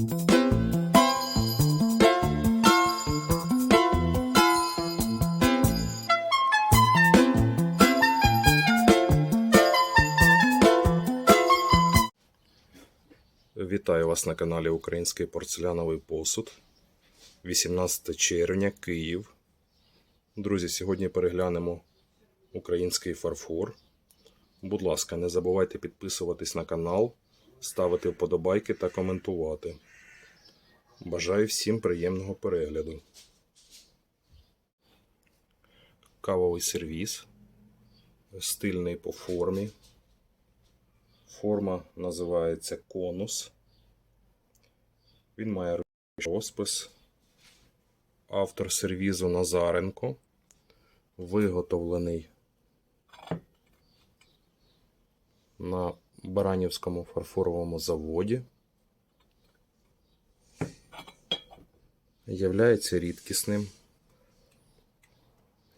Вітаю вас на каналі Український порцеляновий посуд. 18 червня, Київ. Друзі, сьогодні переглянемо український фарфор. Будь ласка, не забувайте підписуватись на канал, ставити вподобайки та коментувати. Бажаю всім приємного перегляду. Кавовий сервіс. Стильний по формі. Форма називається конус. Він має розпис. Автор сервізу Назаренко. Виготовлений на Баранівському фарфоровому заводі. Являється рідкісним.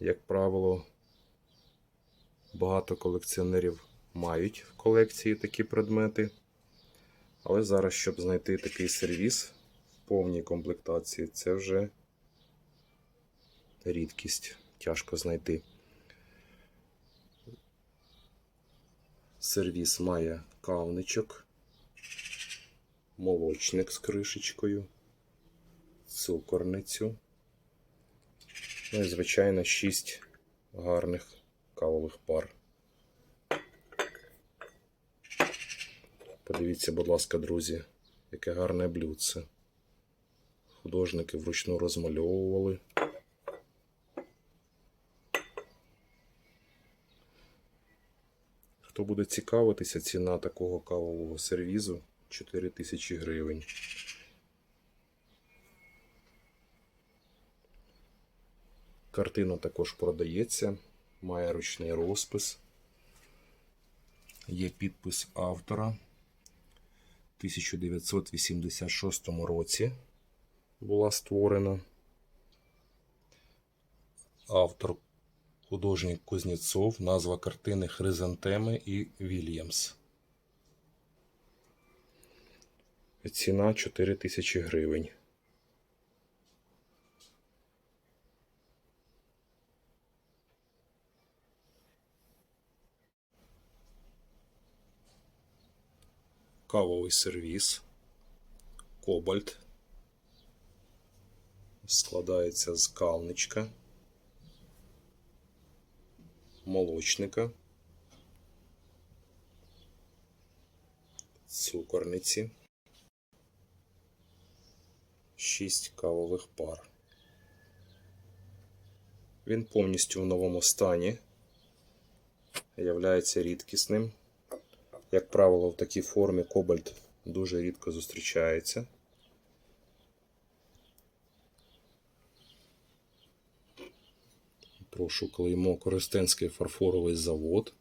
Як правило, багато колекціонерів мають в колекції такі предмети. Але зараз, щоб знайти такий сервіс в повній комплектації, це вже рідкість. Тяжко знайти. Сервіс має кавничок, молочник з кришечкою, цукорницю. Ну і, звичайно, 6 гарних кавових пар. Подивіться, будь ласка, друзі, яке гарне блюдце. Художники вручну розмальовували. Хто буде цікавитися, ціна такого кавового сервізу 4000 гривень. Картина також продається, має ручний розпис. Є підпис автора. 1986 році була створена. Автор художник Кузнєцов, назва картини Хризантеми і Вільямс. Ціна 4000 гривень. Кавовий сервіс, кобальт. Складається з кавничка, молочника, цукорниці, 6 кавових пар. Він повністю в новому стані, являється рідкісним. Як правило, в такій формі кобальт дуже рідко зустрічається. Прошу клеймо Коростенський фарфоровий завод.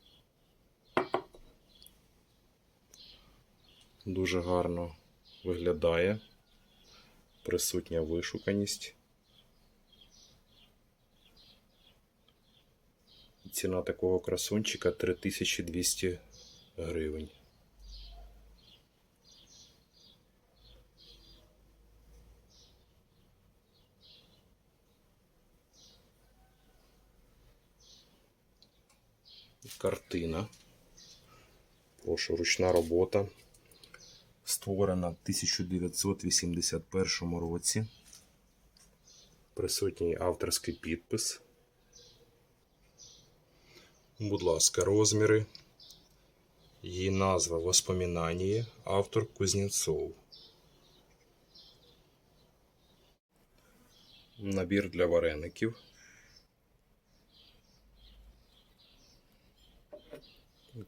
Дуже гарно виглядає. Присутня вишуканість. Ціна такого красунчика 3200 гривень. Картина. Прошу, ручна робота. Створена в 1981 році. Присутній авторський підпис. Будь ласка, розміри. Її назва Воспоминання, автор Кузнєцов. Набір для вареників.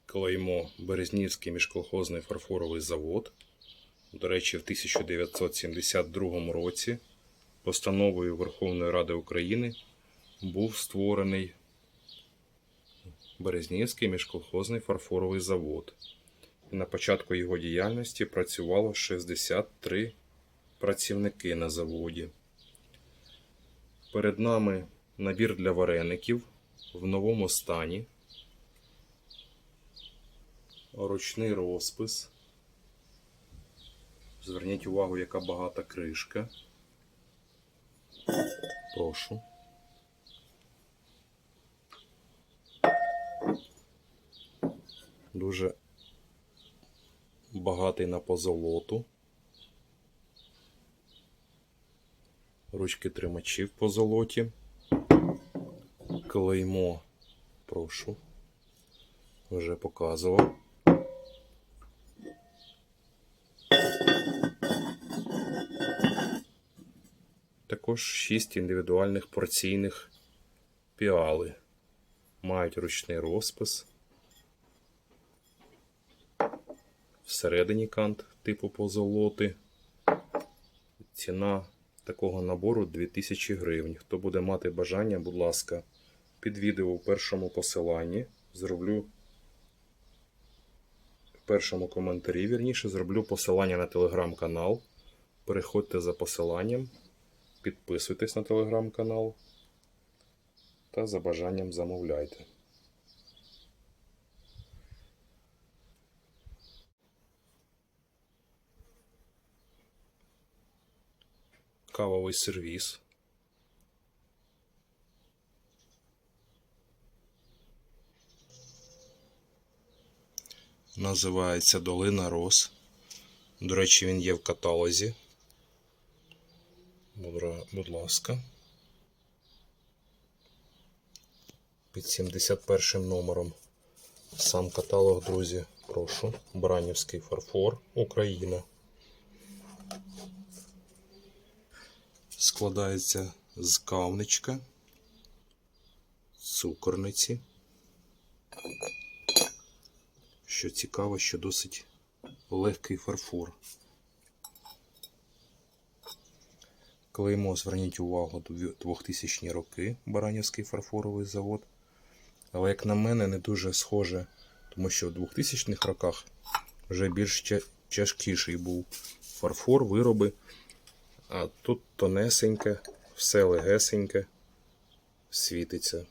Клеймо Березнівський міжколхозний фарфоровий завод. До речі, в 1972 році постановою Верховної Ради України був створений Березнівський міжколхозний фарфоровий завод. На початку його діяльності працювало 63 працівники на заводі. Перед нами набір для вареників в новому стані. Ручний розпис. Зверніть увагу, яка багата кришка. Прошу. Дуже багатий на позолоту. Ручки тримачів по золоті. Клеймо, прошу. Вже показував. Також 6 індивідуальних порційних піали. Мають ручний розпис. Всередині кант типу позолоти. Ціна такого набору 2000 гривень. Хто буде мати бажання, будь ласка, під відео у першому посиланні зроблю в першому коментарі, вірніше, зроблю посилання на телеграм-канал. Переходьте за посиланням, підписуйтесь на телеграм-канал та за бажанням замовляйте. Кавовий сервіс. Називається Долина Рос. До речі, він є в каталозі. Будь- Будь ласка. Під 71 номером. Сам каталог, друзі, прошу. Бранівський фарфор, Україна. Складається з кавничка, цукорниці. Що цікаво, що досить легкий фарфор. Клеймо, зверніть увагу, 2000 роки Баранівський фарфоровий завод. Але, як на мене, не дуже схоже, тому що в 2000-х роках вже більш тя- тяжкіший був фарфор, вироби. А тут тонесеньке, все легесеньке, світиться.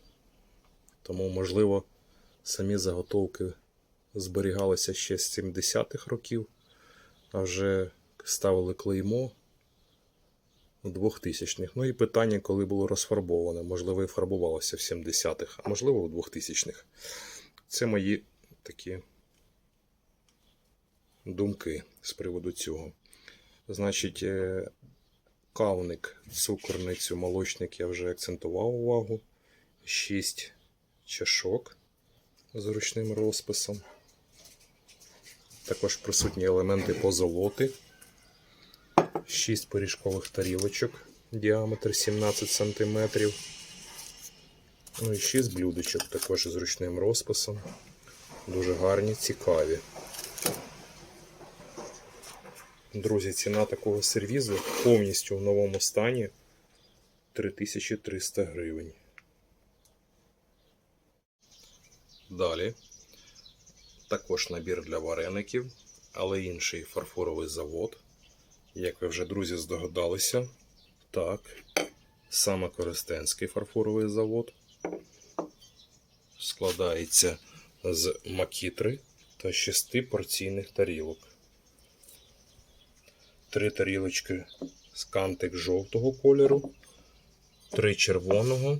Тому, можливо, самі заготовки зберігалися ще з 70-х років, а вже ставили клеймо у 2000-х. Ну і питання, коли було розфарбоване. Можливо, і фарбувалося в 70-х, а можливо, у 2000-х. Це мої такі думки з приводу цього. Значить, е, кавник, цукорницю, молочник я вже акцентував увагу. 6 чашок з ручним розписом. Також присутні елементи позолоти. 6 пиріжкових тарілочок, діаметр 17 см. Ну і 6 блюдечок також з ручним розписом. Дуже гарні, цікаві. Друзі, ціна такого сервізу повністю в новому стані 3300 гривень. Далі. Також набір для вареників, але інший фарфоровий завод. Як ви вже, друзі, здогадалися, так, саме Коростенський фарфоровий завод складається з макітри та шести порційних тарілок. Три тарілочки з кантик жовтого кольору, три червоного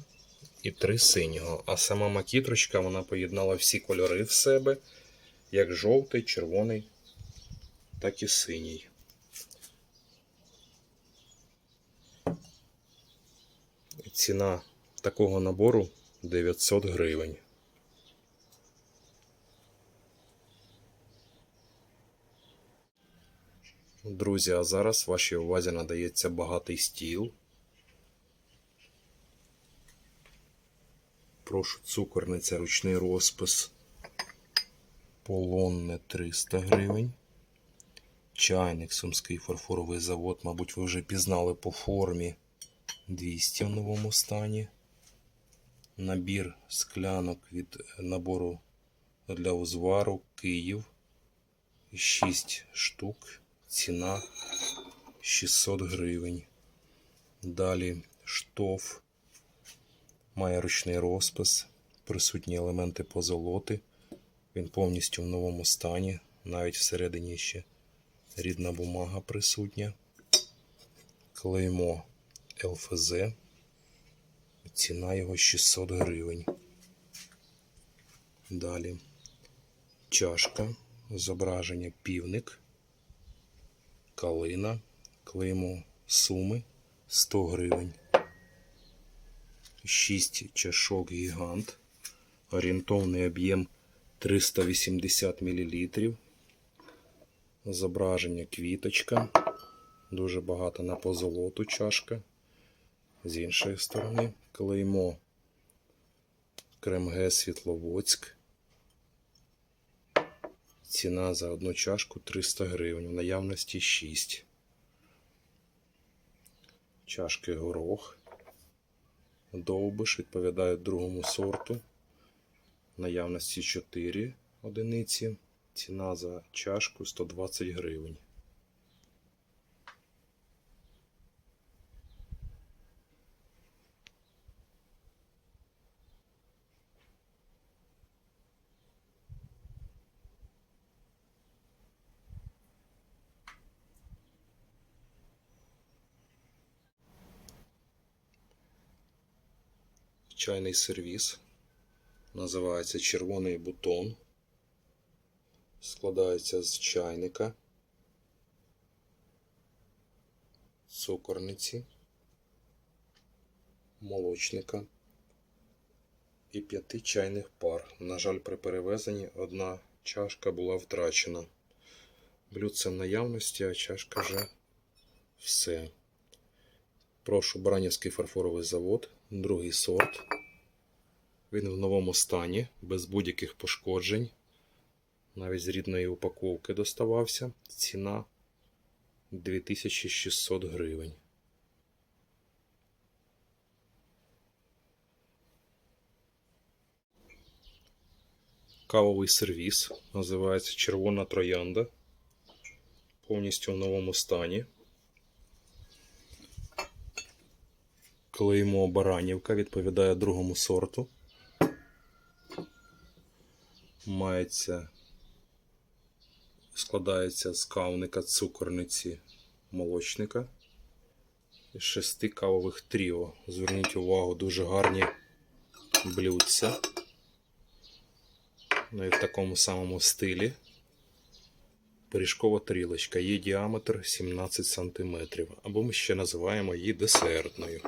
і три синього. А сама макітрочка вона поєднала всі кольори в себе, як жовтий, червоний, так і синій. Ціна такого набору 900 гривень. Друзі, а зараз вашій увазі надається багатий стіл. Прошу цукорниця, ручний розпис. Полонне 300 гривень. Чайник, Сумський фарфоровий завод, мабуть, ви вже пізнали по формі 200 в новому стані. Набір склянок від набору для узвару Київ. 6 штук. Ціна 600 гривень. Далі штоф. Має ручний розпис, присутні елементи позолоти. Він повністю в новому стані, навіть всередині ще Рідна бумага присутня. Клеймо ЛФЗ. Ціна його 600 гривень. Далі чашка, зображення півник, калина, клеймо суми 100 гривень. 6 чашок гігант. Орієнтовний об'єм 380 мл. Зображення квіточка. Дуже багато на позолоту чашка. З іншої сторони клеймо Кремге Світловодськ. Ціна за одну чашку 300 гривень. В наявності 6. Чашки горох. Довбиш відповідають другому сорту. Наявності 4 одиниці. Ціна за чашку 120 гривень. Чайний сервіс. Називається червоний бутон. Складається з чайника, цукорниці, молочника і п'яти чайних пар. На жаль, при перевезенні одна чашка була втрачена. Блюдце в наявності, а чашка вже все. Прошу Бранівський фарфоровий завод, другий сорт. Він в новому стані, без будь-яких пошкоджень. Навіть з рідної упаковки доставався. Ціна 2600 гривень. Кавовий сервіс. Називається Червона троянда. Повністю в новому стані. Клеймо Баранівка відповідає другому сорту. Мається складається з кавника, цукорниці, молочника і шести кавових тріо. Зверніть увагу, дуже гарні блюдця. Ну і в такому самому стилі. Пиріжкова тарілочка. Її діаметр 17 см. Або ми ще називаємо її десертною.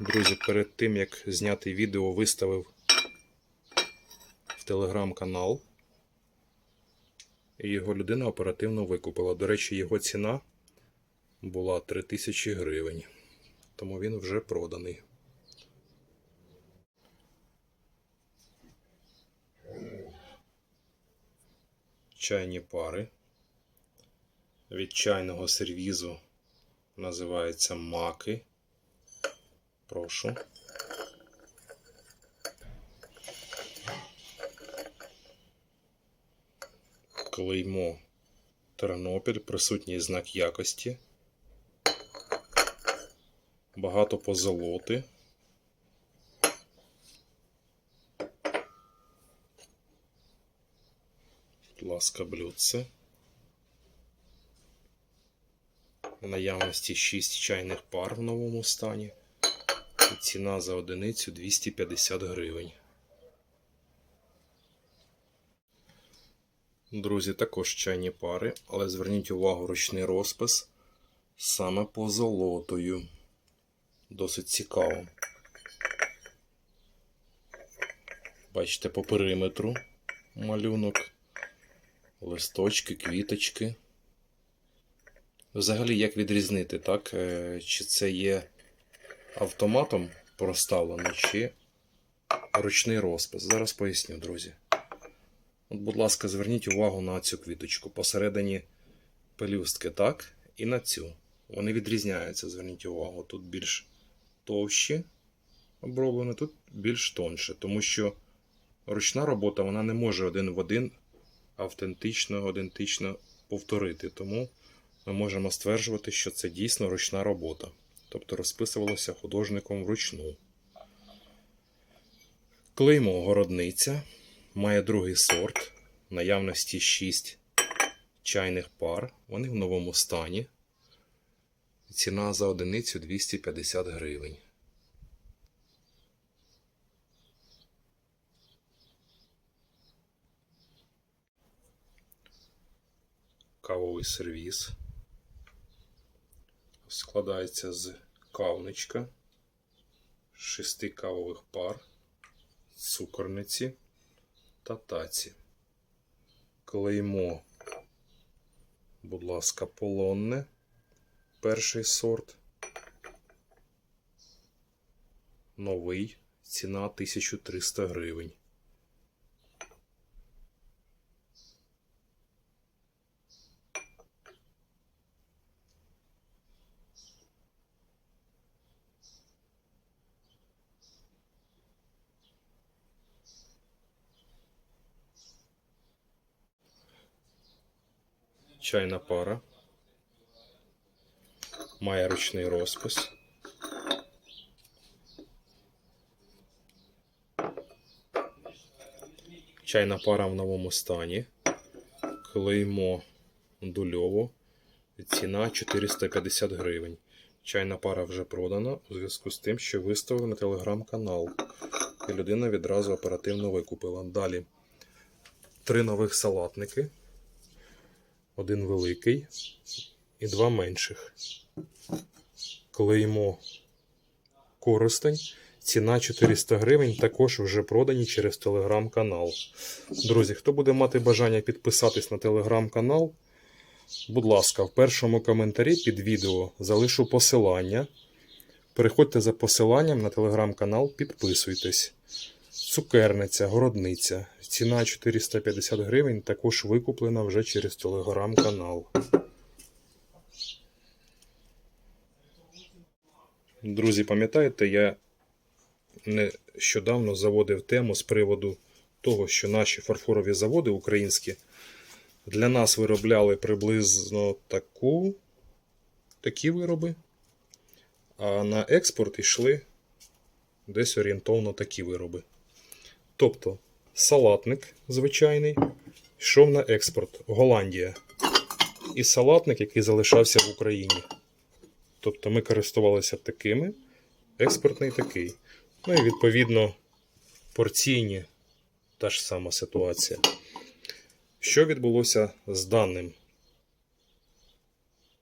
Друзі, перед тим як зняти відео, виставив в телеграм-канал. І його людина оперативно викупила. До речі, його ціна була 3000 гривень. Тому він вже проданий. Чайні пари. Від чайного сервізу називається маки. Прошу. Клеймо Тернопіль, присутній знак якості. Багато позолоти. Будь ласка, блюдце. Наявності 6 чайних пар в новому стані. І ціна за одиницю 250 гривень. Друзі, також чайні пари, але зверніть увагу ручний розпис саме по золотою. Досить цікаво. Бачите, по периметру малюнок, листочки, квіточки. Взагалі, як відрізнити, так? е, Чи це є автоматом проставлено, чи ручний розпис? Зараз поясню, друзі. От, будь ласка, зверніть увагу на цю квіточку. Посередині пелюстки, так? І на цю. Вони відрізняються, зверніть увагу. Тут більш товщі оброблені, тут більш тонше. Тому що ручна робота вона не може один в один автентично, ідентично повторити. Тому ми можемо стверджувати, що це дійсно ручна робота. Тобто розписувалося художником вручну. Клеймо городниця має другий сорт. Наявності 6 чайних пар. Вони в новому стані. Ціна за одиницю 250 гривень. Кавовий сервіс. Складається з кавничка, шести кавових пар, цукорниці та таці. Клеймо, будь ласка, полонне. Перший сорт. Новий. Ціна 1300 гривень. Чайна пара. Має ручний розпис. Чайна пара в новому стані. Клеймо дульово. Ціна 450 гривень. Чайна пара вже продана у зв'язку з тим, що виставив на телеграм-канал. І людина відразу оперативно викупила. Далі три нових салатники. Один великий і два менших. Клеймо Коростень. Ціна 400 гривень. Також вже продані через телеграм-канал. Друзі, хто буде мати бажання підписатись на телеграм-канал, будь ласка, в першому коментарі під відео залишу посилання. Переходьте за посиланням на телеграм-канал, підписуйтесь. Цукерниця, городниця. Ціна 450 гривень, також викуплена вже через телеграм-канал. Друзі, пам'ятаєте, я нещодавно заводив тему з приводу того, що наші фарфорові заводи українські для нас виробляли приблизно таку, такі вироби, а на експорт йшли десь орієнтовно такі вироби. Тобто салатник звичайний йшов на експорт Голландія. І салатник, який залишався в Україні. Тобто ми користувалися такими, експортний такий. Ну і відповідно порційні та ж сама ситуація. Що відбулося з даним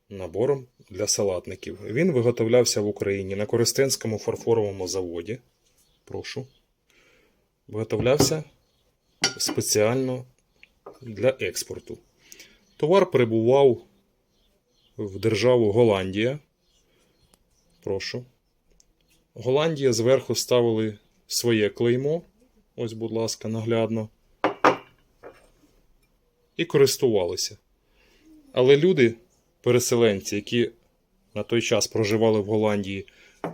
набором для салатників? Він виготовлявся в Україні на Користенському фарфоровому заводі. Прошу. Виготовлявся спеціально для експорту. Товар прибував в державу Голландія. Прошу. Голландія зверху ставили своє клеймо. Ось, будь ласка, наглядно. І користувалися. Але люди, переселенці, які на той час проживали в Голландії,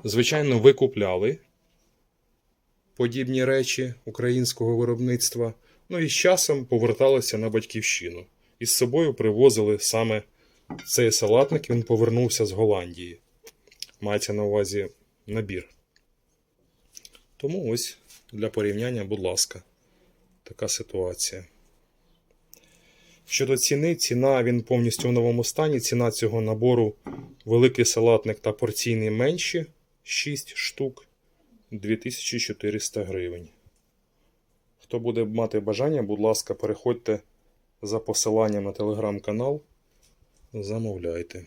звичайно, викупляли подібні речі українського виробництва. Ну і з часом поверталися на батьківщину. І з собою привозили саме цей салатник, він повернувся з Голландії. Мається на увазі набір. Тому ось для порівняння, будь ласка, така ситуація. Щодо ціни, ціна він повністю в новому стані. Ціна цього набору великий салатник та порційний менші 6 штук 2400 гривень. Хто буде мати бажання, будь ласка, переходьте за посиланням на телеграм-канал. Замовляйте.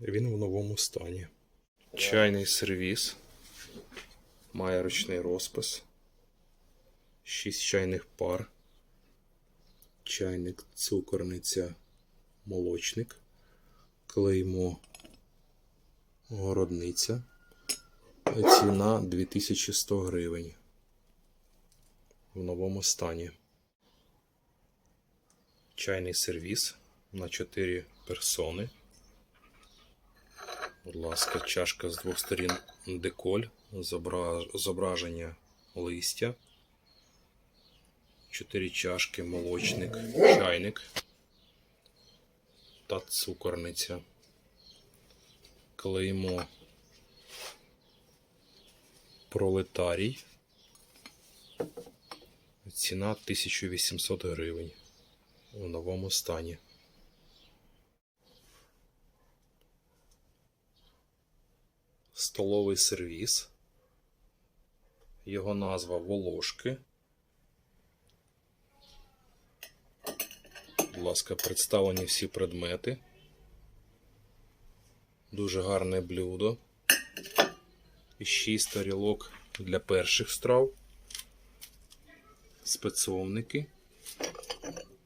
Він в новому стані. Чайний сервіс. Має ручний розпис. 6 чайних пар. Чайник, цукорниця, молочник. Клеймо городниця. Ціна 2100 гривень. В новому стані. Чайний сервіс на 4 персони. Будь ласка, чашка з двох сторін деколь, зображення листя. Чотири чашки, молочник, чайник та цукорниця. Клеймо пролетарій. Ціна 1800 гривень. у новому стані. Столовий сервіс. Його назва Волошки. Будь ласка, представлені всі предмети. Дуже гарне блюдо. І 6 тарілок для перших страв. Спецовники.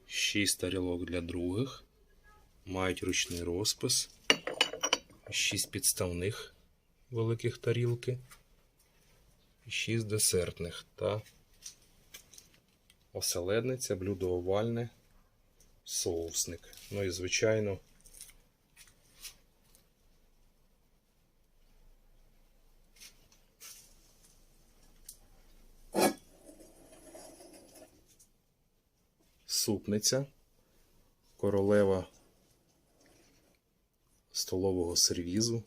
6 тарілок для других. Мають ручний розпис. 6 підставних великих тарілки. 6 десертних та оселедниця, блюдо овальне, соусник. Ну і, звичайно, супниця, королева столового сервізу.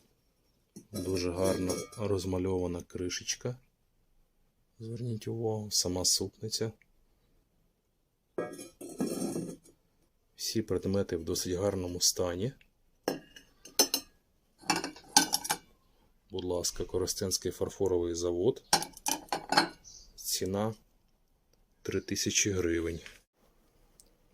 Дуже гарно розмальована кришечка. Зверніть увагу, сама супниця. Всі предмети в досить гарному стані. Будь ласка, Коростенський фарфоровий завод. Ціна 3000 гривень.